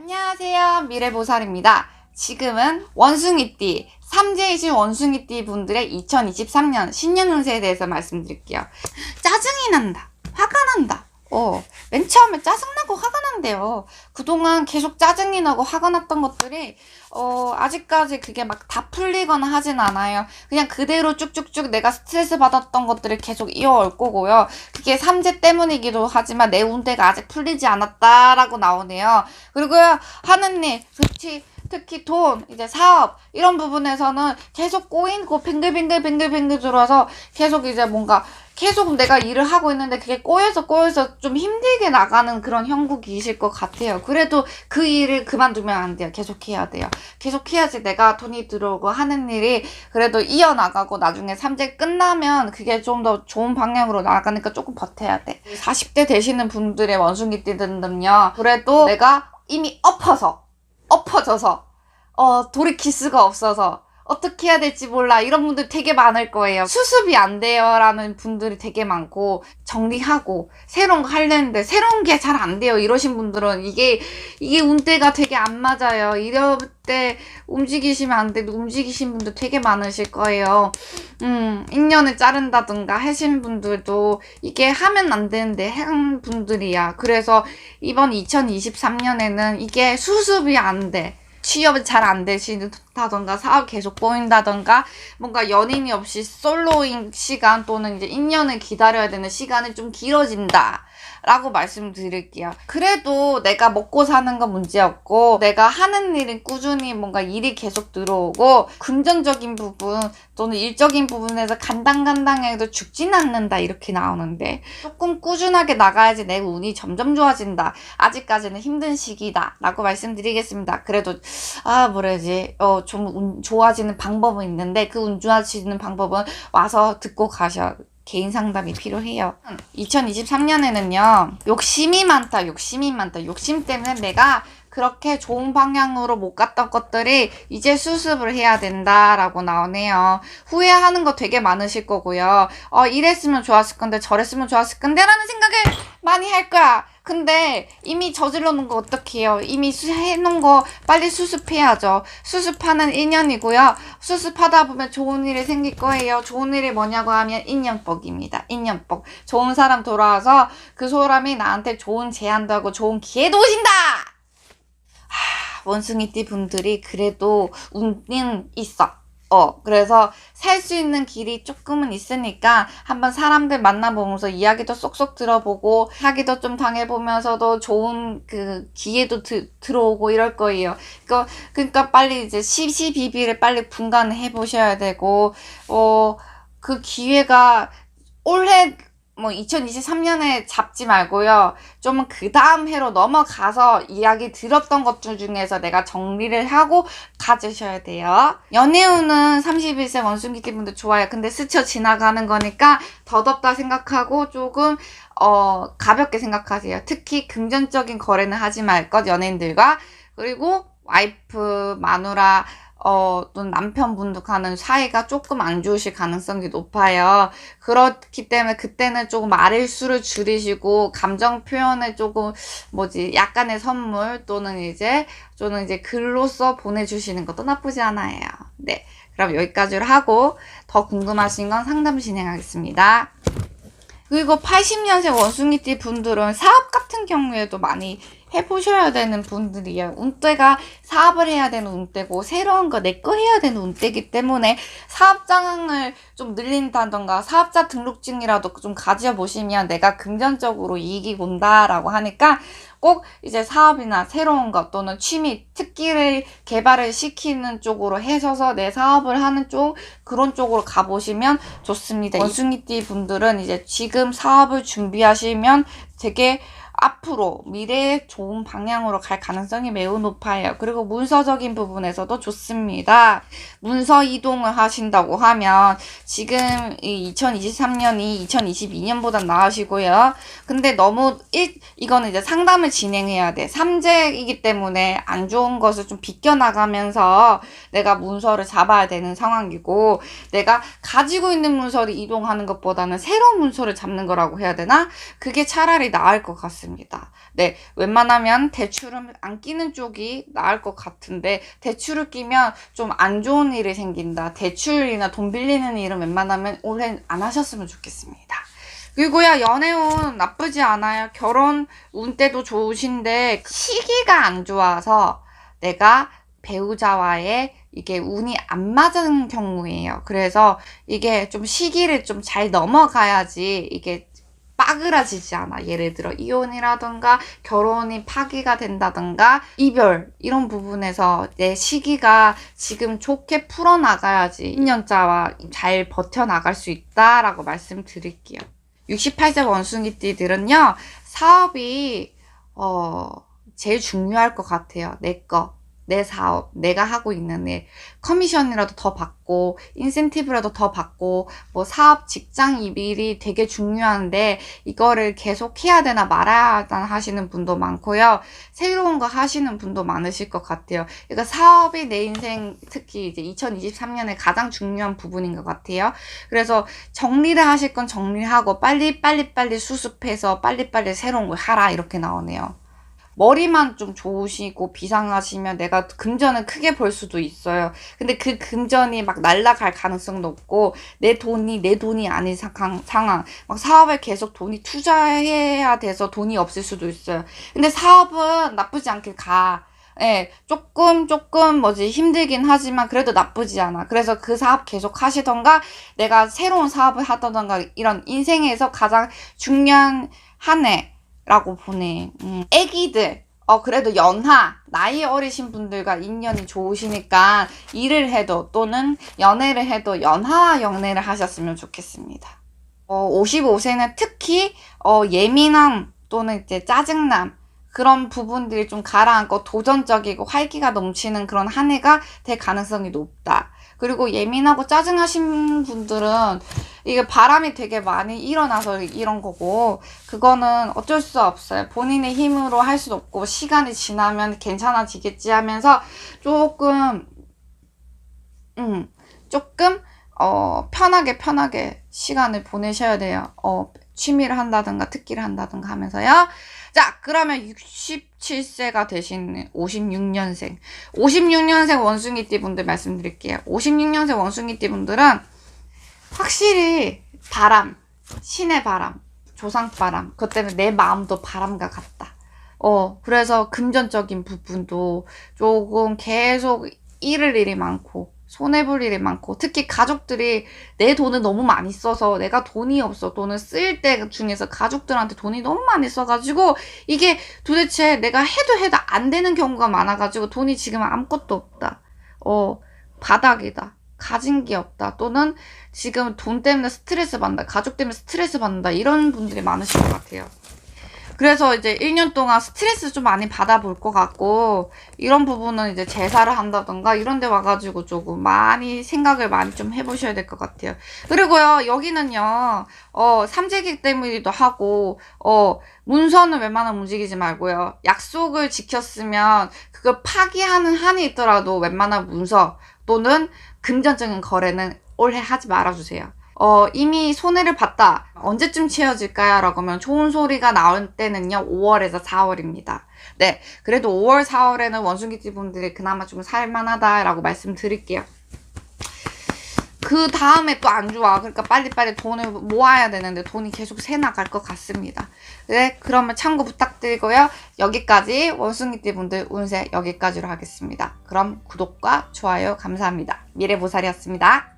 안녕하세요. 미래보살입니다. 지금은 원숭이띠, 삼재이신 원숭이띠 분들의 2023년 신년 운세에 대해서 말씀드릴게요. 짜증이 난다. 화가 난다. 어, 맨 처음에 짜증나고 화가 난대요. 그동안 계속 짜증이 나고 화가 났던 것들이, 어, 아직까지 그게 막 다 풀리거나 하진 않아요. 그냥 그대로 쭉쭉쭉 내가 스트레스 받았던 것들을 계속 이어올 거고요. 그게 삼재 때문이기도 하지만 내 운대가 아직 풀리지 않았다라고 나오네요. 그리고요, 하느님, 특히, 특히 돈, 이제 사업, 이런 부분에서는 계속 꼬이고 뱅글뱅글 뱅글뱅글 들어서 계속 이제 뭔가 계속 내가 일을 하고 있는데 그게 꼬여서 꼬여서 좀 힘들게 나가는 그런 형국이실 것 같아요. 그래도 그 일을 그만두면 안 돼요. 계속 해야 돼요. 계속 해야지 내가 돈이 들어오고 하는 일이 그래도 이어나가고 나중에 삼재 끝나면 그게 좀 더 좋은 방향으로 나가니까 조금 버텨야 돼. 40대 되시는 분들의 원숭이띠들은요. 그래도 내가 이미 엎어서 엎어져서 어 돌이킬 수가 없어서 어떻게 해야 될지 몰라 이런 분들 되게 많을 거예요. 수습이 안 돼요 라는 분들이 되게 많고 정리하고 새로운 거 하려는데 새로운 게 잘 안 돼요 이러신 분들은 이게 이게 운대가 되게 안 맞아요. 이럴 때 움직이시면 안 돼. 움직이신 분들 되게 많으실 거예요. 음, 인연을 자른다든가 하신 분들도 이게 하면 안 되는데 한 분들이야. 그래서 이번 2023년에는 이게 수습이 안 돼. 취업이 잘 안 되시다던가 사업 계속 보인다던가 뭔가 연인이 없이 솔로인 시간 또는 이제 인연을 기다려야 되는 시간이 좀 길어진다. 라고 말씀드릴게요. 그래도 내가 먹고 사는 건 문제없고 내가 하는 일은 꾸준히 뭔가 일이 계속 들어오고 금전적인 부분 또는 일적인 부분에서 간당간당해도 죽진 않는다 이렇게 나오는데 조금 꾸준하게 나가야지 내 운이 점점 좋아진다. 아직까지는 힘든 시기다. 라고 말씀드리겠습니다. 그래도 아 뭐라지 어 좀 운 좋아지는 방법은 있는데 그 운 좋아지는 방법은 와서 듣고 가셔. 개인 상담이 필요해요. 2023년에는요, 욕심이 많다, 욕심이 많다. 욕심 때문에 내가 그렇게 좋은 방향으로 못 갔던 것들이 이제 수습을 해야 된다라고 나오네요. 후회하는 거 되게 많으실 거고요. 어, 이랬으면 좋았을 건데, 저랬으면 좋았을 건데, 라는 생각을 많이 할 거야. 근데 이미 저질러 놓은 거 어떡해요? 이미 수- 해놓은 거 빨리 수습해야죠. 수습하는 인연이고요. 수습하다 보면 좋은 일이 생길 거예요. 좋은 일이 뭐냐고 하면 인연복입니다. 인연복. 좋은 사람 돌아와서 그 사람이 나한테 좋은 제안도 하고 좋은 기회도 오신다! 하, 원숭이띠 분들이 그래도 운은 있어. 어, 그래서 살 수 있는 길이 조금은 있으니까 한번 사람들 만나보면서 이야기도 쏙쏙 들어보고 사기도 좀 당해보면서도 좋은 그 기회도 드, 들어오고 이럴 거예요. 그러니까, 그러니까 빨리 이제 시시비비를 빨리 분간해 보셔야 되고, 어, 그 기회가 올해 뭐 2023년에 잡지 말고요. 좀 그 다음 해로 넘어가서 이야기 들었던 것들 중에서 내가 정리를 하고 가지셔야 돼요. 연애운은 31세 원숭이띠 분들 좋아요. 근데 스쳐 지나가는 거니까 더덥다 생각하고 조금 어 가볍게 생각하세요. 특히 금전적인 거래는 하지 말 것 연예인들과 그리고 와이프, 마누라 어, 또는 남편분도 가는 사이가 조금 안 좋으실 가능성이 높아요. 그렇기 때문에 그때는 조금 말일 수를 줄이시고, 감정 표현을 조금, 뭐지, 약간의 선물 또는 이제, 또는 이제 글로써 보내주시는 것도 나쁘지 않아요. 네. 그럼 여기까지로 하고, 더 궁금하신 건 상담 진행하겠습니다. 그리고 80년생 원숭이띠 분들은 사업 같은 경우에도 많이 해보셔야 되는 분들이에요. 운때가 사업을 해야 되는 운때고 새로운 거 내 거 해야 되는 운때기 때문에 사업장을 좀 늘린다던가 사업자 등록증이라도 좀 가져보시면 내가 금전적으로 이익이 본다라고 하니까 꼭 이제 사업이나 새로운 것 또는 취미, 특기를 개발을 시키는 쪽으로 해서서 내 사업을 하는 쪽 그런 쪽으로 가보시면 좋습니다. 원숭이띠 분들은 이제 지금 사업을 준비하시면 되게 앞으로 미래에 좋은 방향으로 갈 가능성이 매우 높아요. 그리고 문서적인 부분에서도 좋습니다. 문서 이동을 하신다고 하면 지금 이 2023년이 2022년보다 나으시고요. 근데 너무 일, 이거는 이제 상담을 진행해야 돼. 삼재이기 때문에 안 좋은 것을 좀 비껴나가면서 내가 문서를 잡아야 되는 상황이고 내가 가지고 있는 문서를 이동하는 것보다는 새로운 문서를 잡는 거라고 해야 되나? 그게 차라리 나을 것 같습니다. 같습니다. 네, 웬만하면 대출은 안 끼는 쪽이 나을 것 같은데 대출을 끼면 좀 안 좋은 일이 생긴다. 대출이나 돈 빌리는 일은 웬만하면 올해 안 하셨으면 좋겠습니다. 그리고요, 연애운 나쁘지 않아요. 결혼 운 때도 좋으신데 시기가 안 좋아서 내가 배우자와의 이게 운이 안 맞은 경우예요. 그래서 이게 좀 시기를 좀 잘 넘어가야지 이게 빠그라지지 않아. 예를 들어 이혼이라던가 결혼이 파기가 된다던가 이별 이런 부분에서 내 시기가 지금 좋게 풀어나가야지 2년자와 잘 버텨나갈 수 있다라고 말씀드릴게요. 68세 원숭이띠들은요 사업이 어 제일 중요할 것 같아요. 내 거. 내 사업, 내가 하고 있는 일, 커미션이라도 더 받고, 인센티브라도 더 받고, 뭐 사업, 직장 이일이 되게 중요한데, 이거를 계속 해야 되나 말아야 되나 하시는 분도 많고요. 새로운 거 하시는 분도 많으실 것 같아요. 그러니까 사업이 내 인생, 특히 이제 2023년에 가장 중요한 부분인 것 같아요. 그래서 정리를 하실 건 정리하고, 빨리, 빨리, 빨리 수습해서, 빨리, 빨리 새로운 걸 하라, 이렇게 나오네요. 머리만 좀 좋으시고 비상하시면 내가 금전을 크게 벌 수도 있어요. 근데 그 금전이 막 날라갈 가능성도 없고 내 돈이 내 돈이 아닌 상황, 상황. 막 사업에 계속 돈이 투자해야 돼서 돈이 없을 수도 있어요. 근데 사업은 나쁘지 않게 가. 예, 조금, 조금, 뭐지, 힘들긴 하지만 그래도 나쁘지 않아. 그래서 그 사업 계속 하시던가, 내가 새로운 사업을 하던가, 이런 인생에서 가장 중요한 한 해, 라고 보내. 음, 애기들. 어, 그래도 연하, 나이 어리신 분들과 인연이 좋으시니까 일을 해도 또는 연애를 해도 연하 연애를 하셨으면 좋겠습니다. 어, 55세는 특히, 어, 예민함 또는 이제 짜증남, 그런 부분들이 좀 가라앉고 도전적이고 활기가 넘치는 그런 한 해가 될 가능성이 높다. 그리고 예민하고 짜증하신 분들은 이게 바람이 되게 많이 일어나서 이런 거고 그거는 어쩔 수 없어요. 본인의 힘으로 할수 없고 시간이 지나면 괜찮아지겠지 하면서 조금 음 조금 어 편하게 편하게 시간을 보내셔야 돼요. 어 취미를 한다든가 특기를 한다든가 하면서요. 자, 그러면 67세가 되신 56년생. 56년생 원숭이띠 분들 말씀드릴게요. 56년생 원숭이띠 분들은 확실히 바람, 신의 바람, 조상 바람, 그것 때문에 내 마음도 바람과 같다. 어, 그래서 금전적인 부분도 조금 계속 잃을 일이 많고, 손해볼 일이 많고 특히 가족들이 내 돈을 너무 많이 써서 내가 돈이 없어 돈을 쓸 때 중에서 가족들한테 돈이 너무 많이 써가지고 이게 도대체 내가 해도 해도 안 되는 경우가 많아가지고 돈이 지금 아무것도 없다. 어 바닥이다. 가진 게 없다. 또는 지금 돈 때문에 스트레스 받는다 가족 때문에 스트레스 받는다. 이런 분들이 많으실 것 같아요 그래서 이제 1년 동안 스트레스 좀 많이 받아볼 것 같고, 이런 부분은 이제 제사를 한다던가 이런 데 와가지고 조금 많이 생각을 많이 좀 해보셔야 될 것 같아요. 그리고요, 여기는요, 어, 삼재기 때문이기도 하고, 어, 문서는 웬만하면 움직이지 말고요. 약속을 지켰으면 그걸 파기하는 한이 있더라도 웬만한 문서 또는 금전적인 거래는 올해 하지 말아주세요. 어, 이미 손해를 봤다. 언제쯤 채워질까요? 라고 하면 좋은 소리가 나올 때는요, 5월에서 4월입니다. 네. 그래도 5월, 4월에는 원숭이집 분들이 그나마 좀 살만하다라고 말씀드릴게요. 그 다음에 또 안 좋아. 그러니까 빨리빨리 돈을 모아야 되는데 돈이 계속 새 나갈 것 같습니다. 네. 그러면 참고 부탁드리고요. 여기까지 원숭이띠 분들 운세 여기까지로 하겠습니다. 그럼 구독과 좋아요 감사합니다. 미래보살이었습니다.